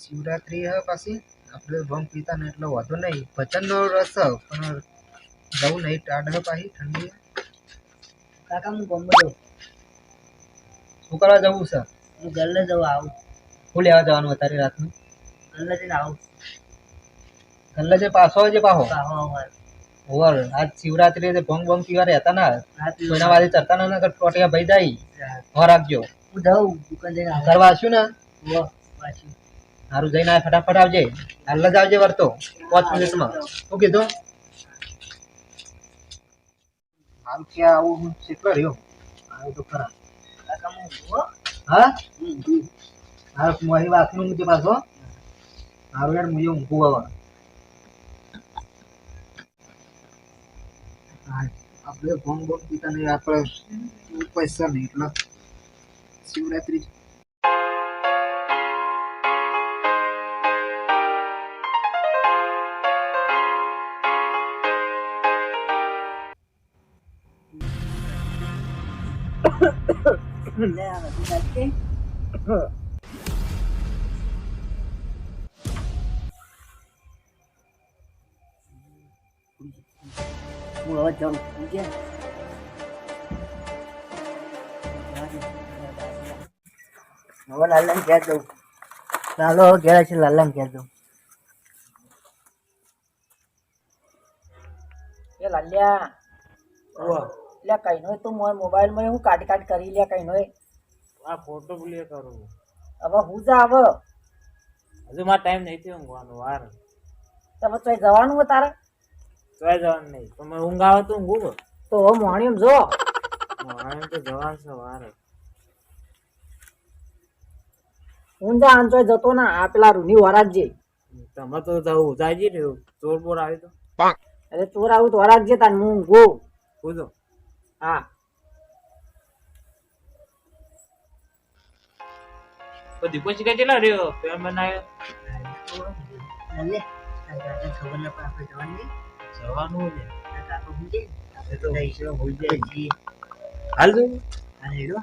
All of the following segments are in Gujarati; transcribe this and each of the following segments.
શિવરાત્રી હે પાછી આપણે ભમ પીતા ને એટલો વાંધો નહીં. ભજનનો રસ પણ જવું નહીં. ટાઢ હે પાછી ઠંડી. કાકા હું ગમે શું કરવા જવું છે? હું ગલ્લે જવું આવું. શું લેવા જવાનું અત્યારે રાતનું? ગલ્લે જઈને આવું. ગલ્લે જે પાછો જે પાછો પાહો ઓવર આજ શિવરાત્રી જે ભંગ ભંગ પીવા રહેતા ના કોઈના વાદે ચડતા ના કર ટોટિયા ભાઈ જાય. હો રાખજો. હું જાઉં દુકાન જઈને કરવા આશું ને? હો, પાછું સારું જઈને આ ફટાફટ આવજે. હાલ જ આવજે વર્તો પાંચ મિનિટમાં. શું કીધું? હાલ કે આવું હું કેટલો રહ્યો. હું? હો મારી વાતનું પીતા નહીં આપણે પૈસા નહીં, એટલે. શિવરાત્રી લે આ બધું નાખી દે. હું હવે જાઉં છું કે હવે લાલન ઘેર જવું ચાલો હવે ઘેર લે કઈ નો તું મોર મોબાઈલમાં હું કાટ કાટ કરી લે કઈ નો આ ફોટો ક્લિયર કરું. હવે હું જા હવે. હજુ મારે ટાઈમ નહીં થયો ઊંઘવાનો વાર. તમે તો જવાનું હોય તારે? તો જવાનું નહીં. તો મને ઊંઘ આવે તો ઊંઘું તો હવે મોણિયમ જો. આમ તો જવાનું છે વાર. હું જા આમ ચોય જતો ના આ પેલા રૂની વરાગજે તમે તો જવું જાય જી રહ્યું. ચોર બોર આવી તો. અરે ચોર આવું તો વરાગજે તાન હું ગો પૂછો હા. તો દીપો શીખે કેટલા રહ્યો? પ્રેમ બનાવ્યો જવાનું છે એ તો હોઈ જાય હાલ. જવું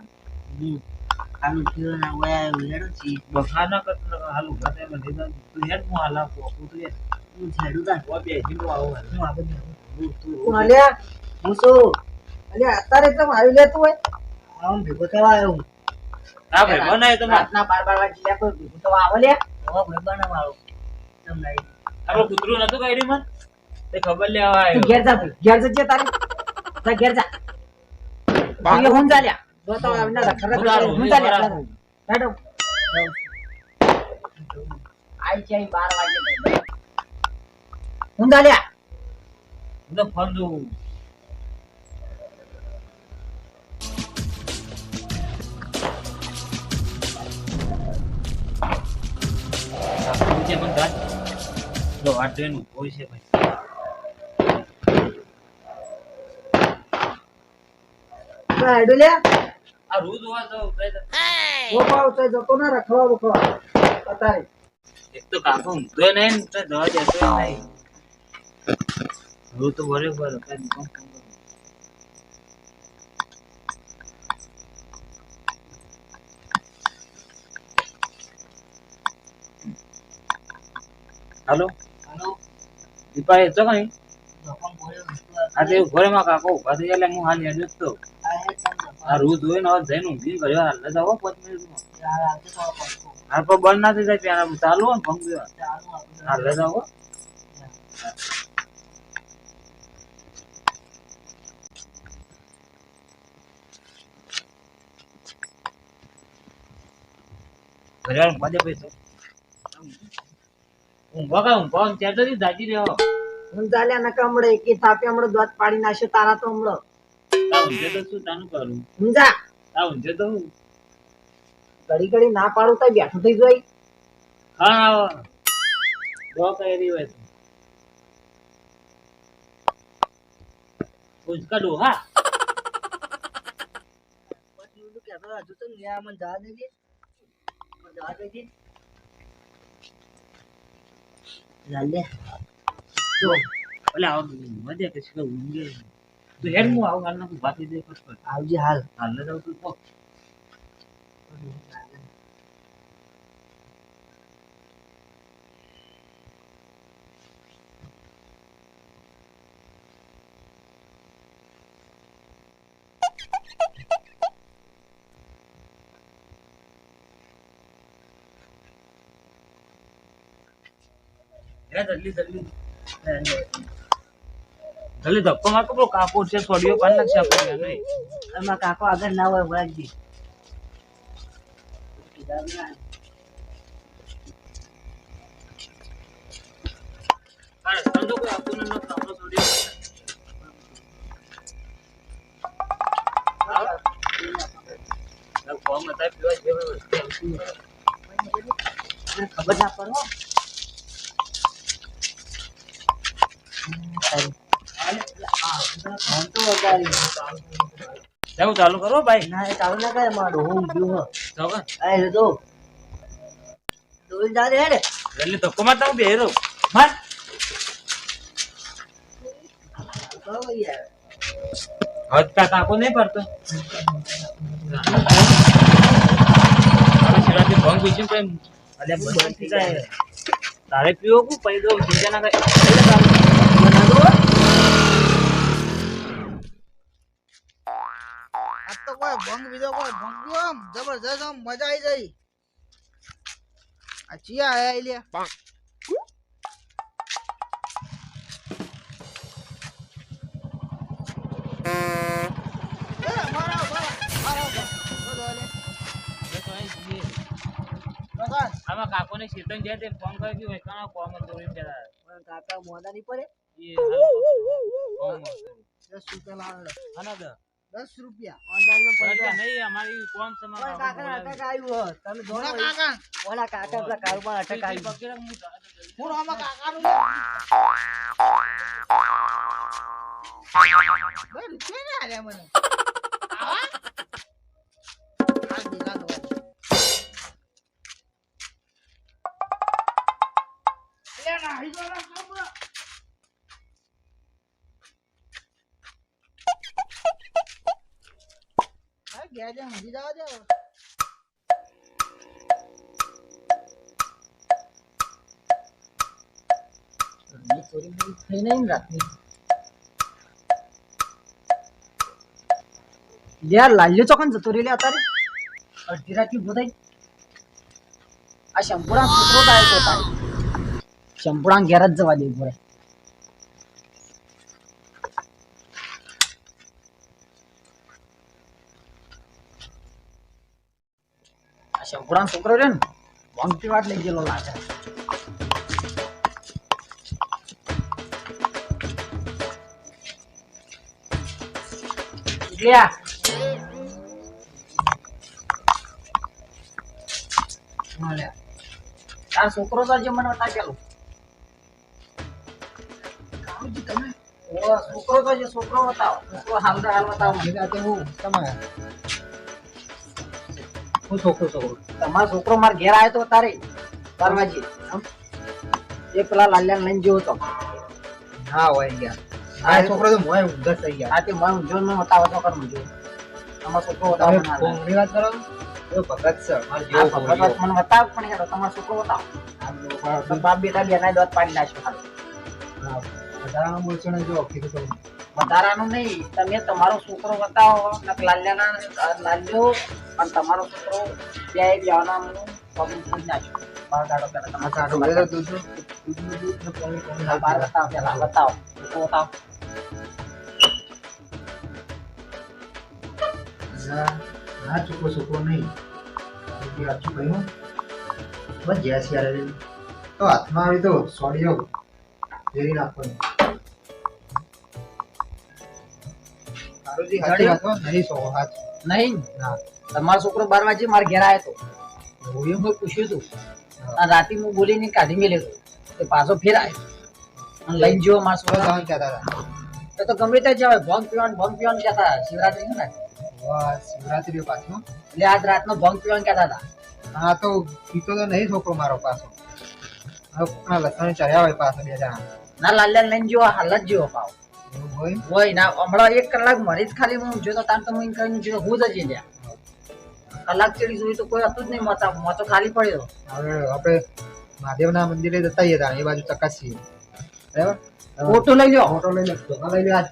બખા ના કરતો ને હાલ ઊભા થાય મને તું હેડ હું હાલ આપું આપું તું હેડ ઓ બે જીનો આવો હાલ તું તું અલ્યા હું શું? અલ્યા અત્યારે કેમ આવી લેતું હોય. આમ ભેગો થવા આવ્યો હું. હા ભાઈ બનાય તમે રાતના બાર બાર વાગે લે કોઈ ભેગો થવા આવો લે હવે ભાઈ બના મારો. તમ નહીં આપણે કૂતરું નતું કર્યું મન? તે ખબર લેવા આવ્યો ઘેર જા ભાઈ. ઘેર જજે તારી. જા ઘેર જા. બાકી હું જા લ્યા. જો તો આવના તારું, રખડ હું જા હું લ્યા. હેડો આઈ છે બાર વાગે. હું જા લ્યા. હું તો ફોન જોઉં જો આ ટ્રેન હોય છે ભાઈ. આ તો જતો ના રખવા બખવા અત્યારે એક તો કાકો ઊંઘતો નહીં તો જવા દેતો નહીં. રૂ તો બરોબર કઈ દુકાન ફોન કરું. હાલો? દીપા એ તો કઈ? આજે તે ઘરે માં કાકો ઊભા થઈ એટલે હું હાલ હેડ જ તો. આ રૂ ધોઈ ને જઈને ઊંઘી ગયો. હાલ જ આવો પાંચ મિનિટમાં હાલ પણ બંધ ના થઈ જાય ત્યાં ચાલુ ને ભંગ હાલ જ આવો ઘડિયાળ ઊંઘવા દે પૈસો ઊંઘવા કા ઊંઘવા ત્યાં તો જાજી રહ્યો. હું જા લ્યા નકા હમણે એકી થાપે દોત પાડી નાખ્યો તારા તો હમણે. તા ઊંઘે તો શું તાનું કરું? ઊંઘા તા ઊંઘે તો હું? ઘડી ઘડી ના પાડું તો બેઠું થઈ જોઈ હા દો કરી રહી હોય તો. ઉચકા ડો હા. હજુ તો ન્યા મને જવા દેજે. જવા દેજે. લાલે જો ભલે આવો મજા કે છે ઊંઘે તો હેડ હું આવું હાલ નાખું બાકી દે આવજે હાલ હાલ ન જાવ તું જલ્દી જલ્દી. જલ્દી ધક્કો મારતો પેલો કાકો છે સોડિયો પાન નાખશે આપણે નહીં. એમાં કાકો આગળ ના હોય વળગજી ખબર ના કોઈ જાવું ચાલુ કરો ભાઈ. ના એ ચાલુ ના કરે મારું હું. ઊંઘ્યું હો. કે? આ લે તો દોરી જા રે હેડે. જલ્દી ધક્કો મારતા હું બેહી રહું માર. કહો યાર હવે તા કાકો નહીં પડતો. હવે શિવરાત્રી ભંગ પીશું કઈ અલ્યા બંધ થઈ જાય તારે પીવો કુ પૈ દો ચિંતા ના કરે. તો કોઈ ભંગ બીજો કોઈ ભંગ આમ જબરજસ્ત આમ મજા આવી જાય આ ચિયા બોલો, લે. આમાં કાકો ને શેતન જાય તે ફોન કરી દીધો કાના કોમ હતો એમ કહેતા પણ કાકા મોડા નહીં પડે. દસ રૂપિયા નહીં અમારી કોમ સમાજ કાકા અટક આવ્યું હો તમે વળી. કાકા. ઓલા કાકા પેલા કારુમાં અટક આવ્યું. હું આમાં કાકાનું ના આલ્યા મને? આવા? આ દીલા દો. અલ્યા ના, હઈ ના, ના, હા, ગયા છે, ઊંઘી જવા દે હવે. એ ચોરી બોરી થઈ નહીં ને રાતની યાર લાલ્યો ચોકન જતો રહી લે અત્યારે અડધી રાતની ઊભો થઈ આ શંપુડા છોકરો થાય તો તારે શંપુડા ઘેર જ જવા દે ઊભો રહે. આ શંપુડા છોકરો રે ને વંગતી વાત લઈ ગયેલો લાગે લ્યા હા લ્યા આ છોકરો તો જે મને બતા પેલો ઓ છોકરો તો જે છોકરો બતાવો છોકરો હાલ તો હાલ બતાવો મને. નિરાતે હું તમારે હું છોકરો છોકરો તમારો છોકરો મારા ઘેર આવ્યો તો તારે? દરવાજે એ પેલા લાલ્યા લઈને જેવો તો હા હોય ગયા. આ છોકરો તો મોય ઊંઘ થઈ ગયા. આ તે મને ઊંઝો ને બતાવો તો કર મુજો તમારો છોકરો. ફોનની વાત કરો એ ભગત છે મારે આ જેવો ભગત મને બતાવ પણ યાર તમારો છોકરો હતા બાપ બેટા બેના દોત પાડી નાખ્યો. હાલ. વધારાનું બોલશો ને જો કીધું તો વધારાનું નહીં. તમે તમારો છોકરો બતાવો લાલ્યાના લાલ્યો અને તમારો છોકરો ત્યાં જવાના પગ મૂકી નાખ્યો બાર પહેલા કાઢો ને પાણી પાણી બતાવો. બાર બતાવો પેલા બતાવો. છોકરો બતાવો. ના ના છોકરો છોકરો નહીં. આછું કહ્યું. બસ જ્યાં તો હાથમાં આવી તો સોડિયો ફેરી નાખવાનું. નહીં સો હાચ નહીં? ના. તમારો છોકરો બાર વાગે મારા ઘેર આવ્યો હતો હું એમ? પૂછ્યું હતું આ રાતે હું બોલીને કાઢી મેલ્યો હતો તે પાછો ફેર આવ્યો અને લઈને જ્યો મારા છોકરો. છોકરા જવાનું કહેતા હતા. તો ગમે તે જવાય. ભંગ પીવાનું ભંગ પીવાનું કહેતા હતા. શિવરાત્રી ને? શિવરાત્રી પાછો. એટલે આજ રાતનો ભંગ પીવાનું કહેતા હતા. હા તો પીતો તો નહીં છોકરો મારો પાછો. હવે કોકના લસણ હોય પાછો બે જણા. ના લાલ્યા લઈને જેવો જ જેવો પાવ હોય. હોય ના હમણાં એક કલાક મરી જ ખાલી હું જોયો તાર તો હું કરીને જોયો હું જ જઈ ગયા કલાક ચડી જોયું તો કોઈ હતું જ નહીં મોચા મોચો ખાલી પડ્યો. હવે આપણે મહાદેવના મંદિરે જતા હતા એ બાજુ ચકાસીએ. બરાબર? ફોટો લઈ લો ફોટો લઈ લો ધોકા લઈ લે આજ.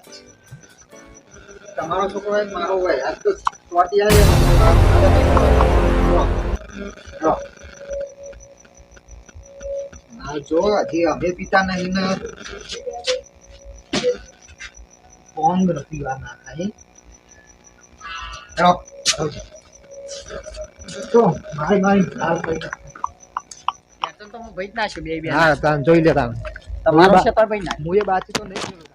તમારો છોકરો હોય મારો હોય? આજ તો ચોટી આવી. જો હજી અમે પીતા નહીં ને. બોંગ નથી વાર ના થાય ચાલો, ચાલો. તો મારી મારી હાલ પડી જાય. ખેતર તો હું ભાઈ જ નાખ્યું બે બે હા તાન જોઈ લે તાન તમારું બા- ખેતર ભાઈ નાખ્યું હું એ બાકી તો નહીં જોયું.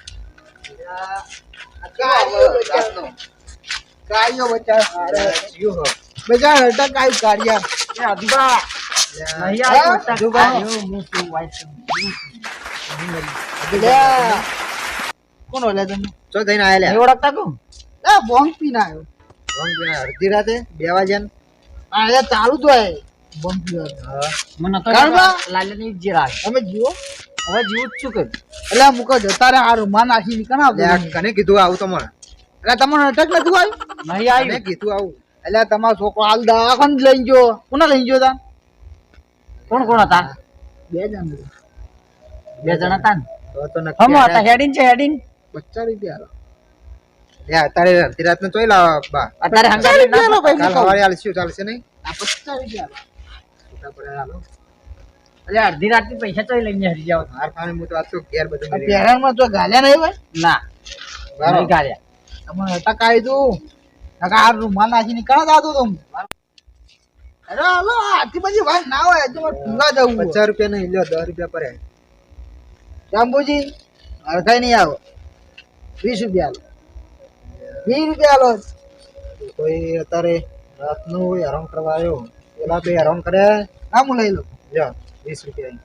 કાયો બચા અરે જીવ હો બચા હટા કાયું કાઢ્યા એ અધુબા નહીં હા, તો અધુબા. કાઢ્યો, હું વાત કરું. અલ્યા. કોણ ઓલે તમે? ચો થઈને આયા નહીં ઓળખતા કો ના બોંગ પીને આવ્યો બોંગ પીને. અડધી રાતે બે વાગ્યા આ ચાલુ તો હે બોંગ પીવા. મને તો કાળબા? લાલ્યાની જે રાગ. તમે જીવો હવે જીવું છું કે. એટલે મુકો જતા રે આ રૂમાલ નાખી નીકળ આવ કને કીધું આવું તમારે? એટલે તમને અટક નથી આવ્યું નહીં મેં આવ્યું કીધું આવું? એટલે તમારો છોકરો હાલ દવાખાને લઈ ગયો. કોને લઈ ગયો તા? કોણ કોણ હતા? બે જણ. બે જણ હતા ને? તો તો નક્કી હમો હતા હેડિન છે હેડીન. પચાસ રૂપિયા આલો. અત્યારે અડધી રાતને ચોઈ લાવો બા. અત્યારે હંગાત લઈને ના કાલ. સવારે આલશું ચાલશે નહીં? આ પચાસ રૂપિયા આલો. છૂટા પડે આલો. એટલે અડધી રાત પૈસા ચોઈ લઈને હરી જાવ હાર પાસે હું તો આ તો ઘેર બધું મેલી માં તો ગાલ્યા નહીં ભાઈ ના. બરાબર. ગાલ્યા. તમે આવી તું. નકા આ રૂમાલ નાખી નીકળા જાતો તું અરે હાલો આથી પછી વાત ના હોય હજુ મારે પીવા જવું પચાસ રૂપિયા નહીં લ્યો દસ રૂપિયા પડે જાંબુજી. અડધાઈ નહીં આવો. વીસ રૂપિયા આલો વીસ રૂપિયા આલો કોઈ અત્યારે રાતનું હેરાન કરવા આવ્યો પેલા બે હેરાન કરે હા હું લઈ લઉં લ્યો વીસ રૂપિયા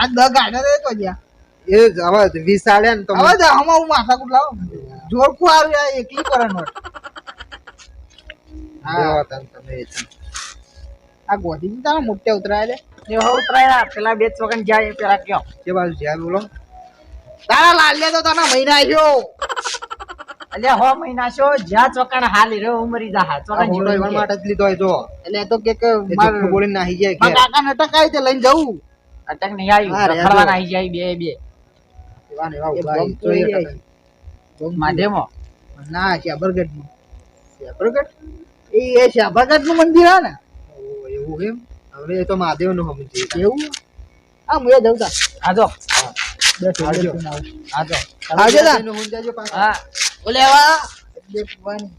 આ દસ તો જ્યાં. એ હવે વીસ ને તો હવે આમાં હું માથાકૂટ લાવો. જોરકું આવ્યું એકલી કરે નોટ દેવા તમે આ ગોધી તારા મોટા ઉતરાય એ હવે ઉતરાયા પેલા બે ચોકન જાય પેલા કયો. કે બાજુ જ્યાં બોલો. તારા લાલ્યા તો તને મહિના આવ્યો એટલે હો મહિના છો જ્યાં ચોકાણ હાલી રહ્યો ઉમરી જા હા આ ચોકન મોટો માટે જ લીધો જો એટલે તો કે કે માર બોલી નાહી જાય કે. કાકા નટક આવી તે લઈને જવું. અટક નહીં આવી. રખડવા નાહી જાય બે બે. ને ઊભા બોમ્બ રહી. જોઈએ ચોરી ટકા. માધ્યમો. ના શાબરગઢનું બરગટ એ એ શાબરગઢનું મંદિર હે ને? ઓ, એવું એમ? હવે એ તો મહાદેવનું સમજી એવું? હા હું એ જઉં તા. આજો આવજો. આવજો. તા. એનું સમજાવજો પાછું. હા. ઓલે આવા બે પીવાની.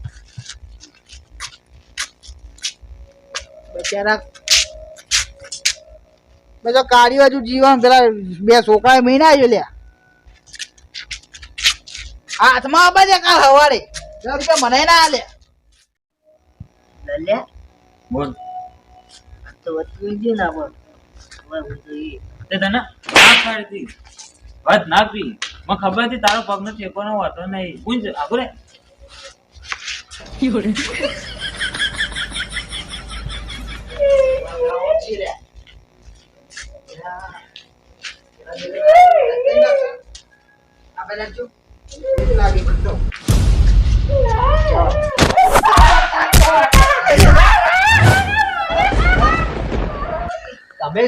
બચારા બધો કાઢ્યો હજુ જીવન પેલા બે છોકરા મહિના આવ્યો લ્યા. હાથમાં આપે છે કાલ સવારે રૂપિયા મને ના આલે. લે બોલ. તો વસ્તુ ના બોલ. તે તને વાત ના પી મને ખબર હતી તારો પગ નો ઠેકોનો હતો નહીં. ગુંજ આગો રે તમે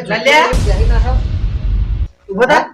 બધો.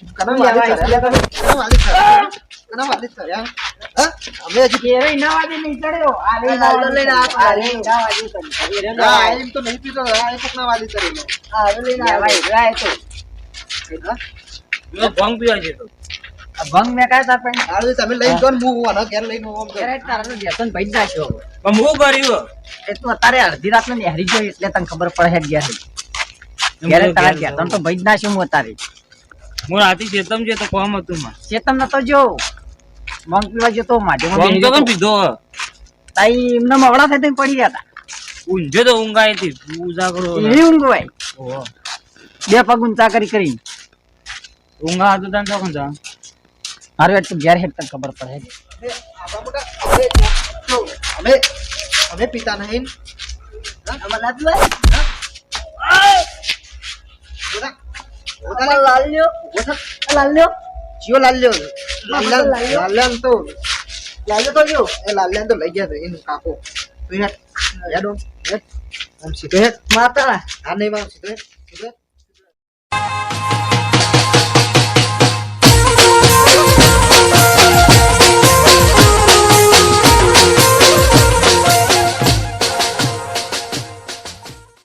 ના ના હા, ના હા હા? ભંગ પીવા છે ભંગ મેં કાય તાર પણ આલે તમે લઈ જો ને હું આના ઘેર લઈને આમ ઘરે તારા વ્યસન ભાઈ છો પણ હું કર્યું એ તો અત્યારે અડધી રાત ને નેહરી ગયો એટલે તને ખબર પડે છે ઘેર તારા વ્યસન તો ભાઈ નાખ્યો હું અત્યારે હું રાતે ચેતમ છે તો કોમ હતું માં ચેતન નતો જો મંગ પીવા જતો માધ્યમમાં મંગ તો. કેમ પીધો. તાઈ એમને મવડા થઈ તઈ પડી ગયા તા. ઊંઝો તો ઊંઘથી પૂજા કરો એ ઊંઘ હોય બે પગ ઊંચા કરી કરી ઊંઘ હતો તને તો જા મારું એટલું ઘેર હેઠ તક ખબર પડે. અમે અમે પિતા નહીં. અમારે ના લાલ્યો. લાલ્યો. જીઓ લાલ્યો. લાલ્યા તો લાલ્યો તો લ્યો એ લાલ્યા તો લઈ ગયા તો એનું કાકો. તું હેડ. હેડ. ઓમ, હેડ. આમ સીધો હેડ. માતા. આ નહીં માં સીધો હેડ. સીધો